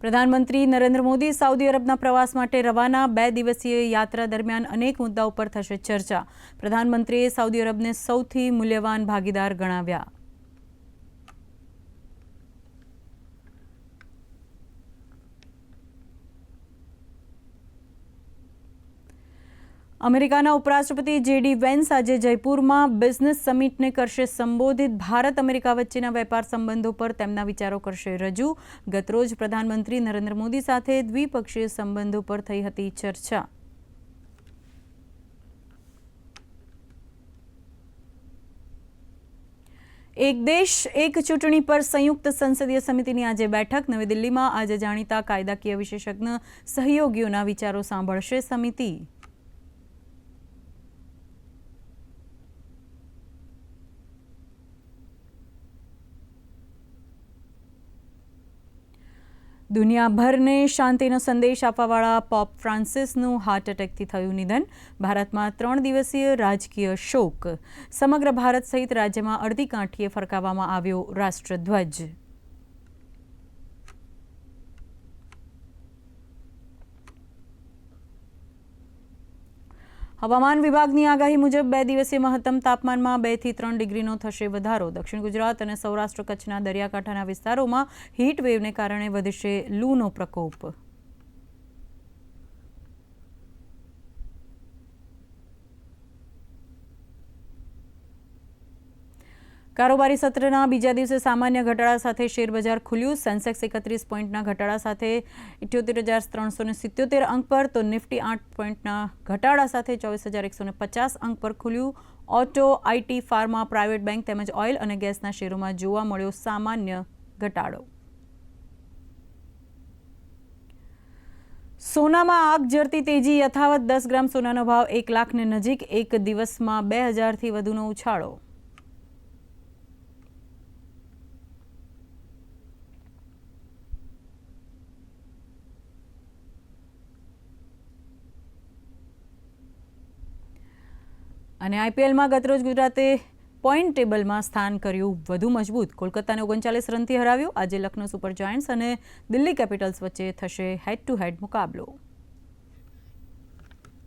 પ્રધાનમંત્રી નરેન્દ્ર મોદી સાઉદી અરબના પ્રવાસ માટે રવાના બે દિવસીય યાત્રા દરમિયાન અનેક મુદ્દાઓ પર થશે ચર્ચા. પ્રધાનમંત્રીએ સાઉદી અરબને સૌથી મૂલ્યવાન ભાગીદાર ગણાવ્યા. અમેરિકાના ઉપરાષ્ટ્રપતિ જેડી વેન્સ આજે જયપુરમાં બિઝનેસ સમિટને કરશે સંબોધિત. ભારત અમેરિકા વચ્ચેના વેપાર સંબંધો પર તેમના વિચારો કરશે રજૂ. ગતરોજ પ્રધાનમંત્રી નરેન્દ્ર મોદી સાથે દ્વિપક્ષીય સંબંધો પર થઈ હતી ચર્ચા. એક દેશ, એક ચૂંટણી પર સંયુક્ત સંસદીય સમિતિની આજે બેઠક. નવી દિલ્હીમાં આજે જાણીતા કાયદાકીય વિશેષજ્ઞ સહયોગીઓના વિચારો સાંભળશે સમિતિ. દુનિયાભરને શાંતિનો સંદેશ આપવાવાળા પોપ ફ્રાન્સિસનું હાર્ટ એટેકથી થયું નિધન. ભારતમાં ત્રણ દિવસીય રાજકીય શોક. સમગ્ર ભારત સહિત રાજ્યમાં અડધી કાંઠીએ ફરકાવવામાં આવ્યો રાષ્ટ્રધ્વજ. હવામાન વિભાગની આગાહી મુજબ બે દિવસીય મહત્તમ તાપમાનમાં બેથી ત્રણ ડિગ્રીનો થશે વધારો. દક્ષિણ ગુજરાત અને સૌરાષ્ટ્ર કચ્છના દરિયાકાંઠાના વિસ્તારોમાં હીટ વેવને કારણે વધશે લૂનો પ્રકોપ. કારોબારી સત્રના બીજા દિવસે સામાન્ય ઘટાડા સાથે શેરબજાર ખુલ્યું. સેન્સેક્સ એકત્રીસ પોઈન્ટના ઘટાડા સાથે ઇઠ્યોતેર હજાર ત્રણસો ને સિત્યોતેર અંક પર તો નિફ્ટી આઠ પોઈન્ટના ઘટાડા સાથે ચોવીસ હજાર એકસો પચાસ અંક પર ખુલ્યું. Auto IT pharma, private bank તેમજ ઓઇલ અને ગેસના શેરોમાં જોવા મળ્યો સામાન્ય ઘટાડો. સોનામાં આગ જરતી તેજી યથાવત દસ ગ્રામ સોનાનો ભાવ એક લાખને નજીક. એક દિવસમાં બે હજારથી વધુનો ઉછાળો. અને આઈપીએલમાં ગતરોજ ગુજરાતે પોઈન્ટ ટેબલમાં સ્થાન કર્યું વધુ મજબૂત. કોલકાતાને ઓગણચાલીસ રનથી હરાવ્યું. આજે લખનૌ સુપર જાયન્ટ્સ અને દિલ્હી કેપિટલ્સ વચ્ચે થશે હેડ ટુ હેડ મુકાબલો.